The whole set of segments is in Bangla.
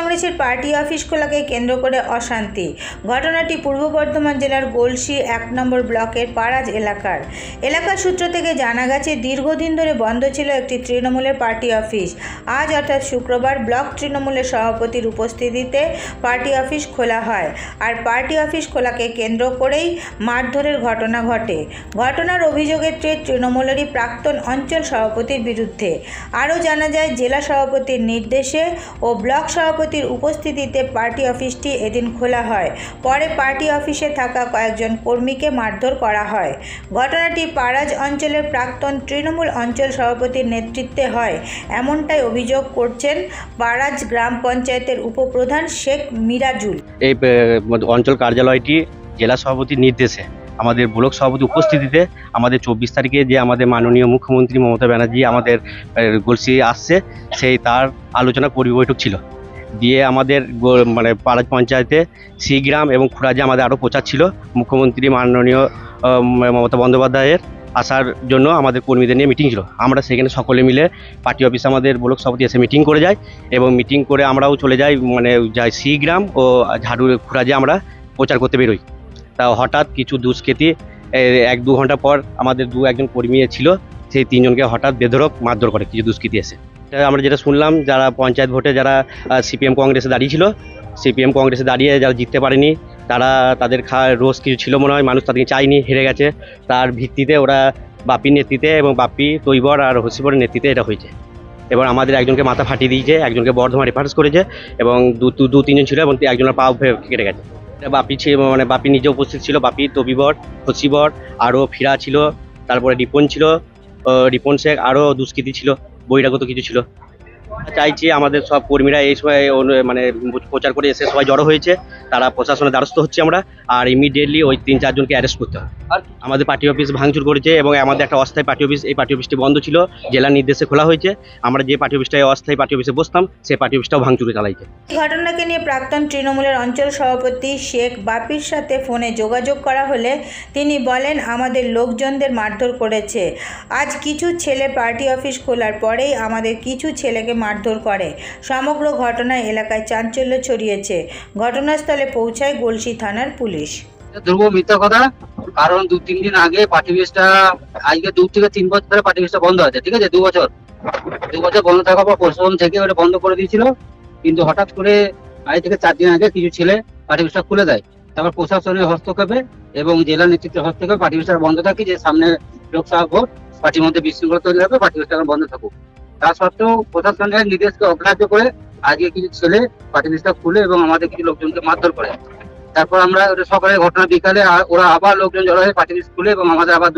কংগ্রেসের পার্টি অফিস খোলাকে কেন্দ্র করে অশান্তি। ঘটনাটি পূর্ব বর্ধমান জেলার গোলসি এক নম্বর ব্লকের পাড়াজ এলাকার। এলাকার সূত্র থেকে জানা গেছে, দীর্ঘদিন ধরে বন্ধ ছিল একটি তৃণমূলের পার্টি অফিস। আজ অর্থাৎ শুক্রবার ব্লক তৃণমূলের সভাপতির উপস্থিতিতে পার্টি অফিস খোলা হয়। আর পার্টি অফিস খোলাকে কেন্দ্র করেই মারধরের ঘটনা ঘটে। ঘটনার অভিযোগের ট্রেড তৃণমূলেরই প্রাক্তন অঞ্চল সভাপতির বিরুদ্ধে। আরও জানা যায়, জেলা সভাপতির নির্দেশে ও ব্লক সভাপতির উপস্থিতিতে পার্টি অফিসটি এদিন খোলা হয়। পরে পার্টি অফিসে থাকা কয়েকজন কর্মীকে মারধর করা হয়। ঘটনাটি পাড়াজ অঞ্চলের প্রাক্তন তৃণমূল অঞ্চল সভাপতির নেতৃত্বে হয়। এমনটাই অভিযোগ করছেন পাড়াজ গ্রাম পঞ্চায়েতের উপপ্রধান শেখ মিরাজুল। এই অঞ্চল কার্যালয়টি জেলা সভাপতির নির্দেশে আমাদের ব্লক সভাপতি উপস্থিতিতে আমাদের চব্বিশ তারিখে যে আমাদের মাননীয় মুখ্যমন্ত্রী মমতা ব্যানার্জি আমাদের গলসি আসছে, সেই তার আলোচনা পরিবৈঠক ছিল। দিয়ে আমাদের মানে পাড়া পঞ্চায়েতে সিগ্রাম এবং খুড়াজে আমাদের আরও প্রচার ছিল, মুখ্যমন্ত্রী মাননীয় মমতা বন্দ্যোপাধ্যায়ের আসার জন্য আমাদের কর্মীদের নিয়ে মিটিং ছিল। আমরা সেখানে সকলে মিলে পার্টি অফিসে আমাদের ব্লক সভাপতি এসে মিটিং করে যায় এবং মিটিং করে আমরাও চলে যাই মানে যাই সিগ্রাম ও ঝাড়ু খুড়াজে আমরা প্রচার করতে বেরোই। তা হঠাৎ কিছু দুষ্কৃতী এক দু ঘণ্টা পর আমাদের দু একজন কর্মী ছিল সেই তিনজনকে হঠাৎ বেধরক মারধর করে, কিছু দুষ্কৃতী এসে। আমরা যেটা শুনলাম, যারা পঞ্চায়েত ভোটে যারা সিপিএম কংগ্রেসে দাঁড়িয়েছিল, সিপিএম কংগ্রেসে দাঁড়িয়ে যারা জিততে পারেনি, তারা তাদের খা, রোজ কিছু ছিল মনে হয়, মানুষ তাদেরকে চায়নি, হেরে গেছে। তার ভিত্তিতে ওরা বাপির নেতৃত্বে এবং বাপি, তৈবর আর হসিবরের নেতৃত্বে এটা হয়েছে। এবার আমাদের একজনকে মাথা ফাটিয়ে দিয়েছে, একজনকে বর্ধমান রেফারেন্স করেছে এবং দু, দু- তিনজন ছিল এবং একজনের পা কেটে গেছে। বাপি মানে বাপি নিজে উপস্থিত ছিল, বাপি তবিবর, হসিবর, আরও ফিরা ছিল, তারপরে রিপন ছিল রিপন শেখ আরও দুষ্কৃতি ছিল, বহিরাগত কিছু ছিল। চাইছি আমাদের সব কর্মীরা এই সময় মানে প্রচার করে এসে সবাই জড়ো হয়েছে, তারা প্রশাসনের দ্বারস্থ হচ্ছে আমরা, আর ইমিডিয়েটলি ওই তিন চারজনকে অ্যারেস্ট করতে হবে আমাদের পার্টি অফিস ভাঙচুর করেছে এবং আমাদের একটা অস্থায়ী পার্টি অফিস এই পার্টি অফিসটি বন্ধ ছিল জেলার নির্দেশে খোলা হয়েছে। আমরা যে পার্টি অফিসটায় অস্থায়ী পার্টি অফিসে বসতাম সেই পার্টি অফিসটাও ভাঙচুরে চালাইছে। ঘটনাকে নিয়ে প্রাক্তন তৃণমূলের অঞ্চল সভাপতি শেখ বাপির সাথে ফোনে যোগাযোগ করা হলে তিনি বলেন আমাদের লোকজনদের মারধর করেছে। আজ কিছু ছেলে পার্টি অফিস খোলার পরেই আমাদের কিছু ছেলেকে মারধর করে। সমগ্র ঘটনায় এলাকায় চাঞ্চল্য ছড়িয়েছে। ঘটনাস্থলে পৌঁছায় গলসি থানার পুলিশ। ধ্রুব মিথ্যা কথা? কারণ দু, তিন দিন আগে পার্টি বেসটা, আজকে দু থেকে তিন বছর ধরে পার্টি বন্ধ আছে, ঠিক আছে? দু বছর। দু বছর বন্ধ থাকার পর প্রশাসন থেকে ওটা বন্ধ করে দিয়েছিল। কিন্তু হঠাৎ করে আজ থেকে চার দিন আগে কিছু ছেলে পার্টি খুলে দেয়। তারপর প্রশাসনের হস্তক্ষেপে এবং জেলা নেতৃত্বের হস্তক্ষেপে পার্টি বন্ধ থাকে যে সামনে লোকসভা ভোট, পার্টির মধ্যে বিশৃঙ্খলা তৈরি হবে পার্টি বেসটা বন্ধ থাকুক। তা সত্ত্বেও প্রশাসনের নির্দেশকে অগ্রাহ্য করে আজকে কিছু ছেলে পার্টি খুলে এবং আমাদের কিছু লোকজনকে মারধর করে। তারপর আমরা ওটা ঘটনা বিকালে ওরা আবার লোকজন জড়ো হয়ে পার্টি স্কুলে এবং আমাদের আবার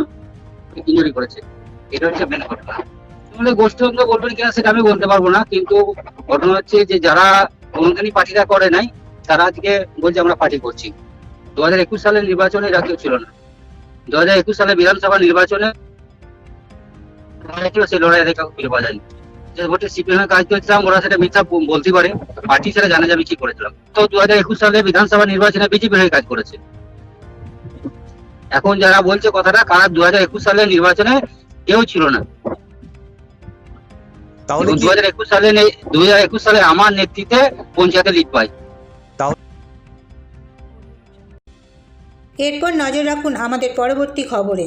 ইঞ্জুরি করেছে। এটা হচ্ছে মেন ঘটনা। তাহলে বলবেন কিনা সেটা আমি বলতে পারব না, কিন্তু ঘটনা হচ্ছে যে যারা কোনোদিনই পার্টিটা করে নাই, তারা আজকে বলছে আমরা পার্টি করছি। দু হাজার একুশ সালের নির্বাচনে এরা কেউ ছিল না। দু হাজার একুশ সালে বিধানসভা নির্বাচনে সেই লড়াই কাউকে ফিরে পাওয়া যে ভোটে সিপিএম এর কাজ করেছিলাম ওরা সেটা মিথ্যা বলতে পারে। পার্টি সেটা জানে যে আমি কি করেছিলাম। তো দু হাজার একুশ সালে বিধানসভা নির্বাচনে বিজেপি হয়ে কাজ করেছে। এখন যারা বলছে কথাটা কারা দু হাজার একুশ সালের নির্বাচনে কেউ ছিল না। তাহলে দু হাজার একুশ সালে দু হাজার একুশ সালে আমার নেতৃত্বে পঞ্চায়েতে লিড পাই এরপর নজর রাখুন আমাদের পরবর্তী খবরে।